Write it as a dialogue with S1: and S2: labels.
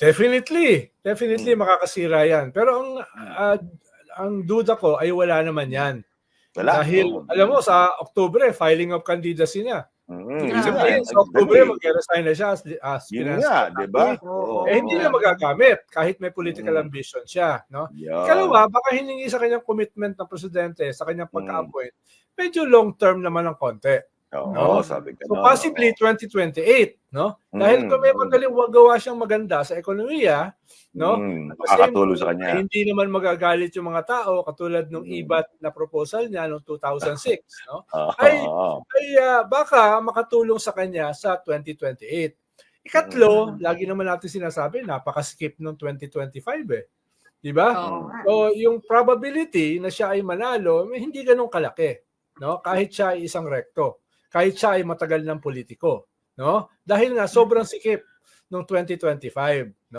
S1: Definitely. Definitely
S2: Mm.
S1: makakasira yan. Pero ang ah, ang duda ko ay wala naman yan.
S2: Wala.
S1: Dahil, alam mo, sa Oktubre, filing of candidacy niya.
S2: Mm, yun nga,
S1: sabihin, sa. Oktubre, mag-resign na siya as, as
S2: Yun nga, di ba?
S1: Eh, hindi na magagamit kahit may political
S2: Mm.
S1: ambition siya. No?
S2: Yan.
S1: Ikalawa, baka hiningi sa kanyang commitment ng presidente, sa kanyang
S2: Mm.
S1: pagka-appoint, medyo long-term naman ng konti.
S2: Oo,
S1: No?
S2: sabi ka
S1: So
S2: na,
S1: possibly 2028, no? Dahil
S2: Mm.
S1: kung may magaling gawa siyang maganda sa ekonomiya, no?
S2: Mm, sa kanya.
S1: Hindi naman magagalit yung mga tao katulad nung
S2: Mm.
S1: IBAT na proposal niya noong 2006, no?
S2: Oo,
S1: Ay-
S2: oo.
S1: Ay ah, baka makatulong sa kanya sa 2028. Ikatlo, lagi naman natin sinasabi, napaka-skip ng 2025 eh. Di ba?
S3: Nga.
S1: So, yung probability na siya ay manalo, may hindi ganun kalaki, no? Kahit siya ay isang rekto, kahit siya ay matagal ng politiko, no? Dahil nga sobrang sikip ng 2025, no?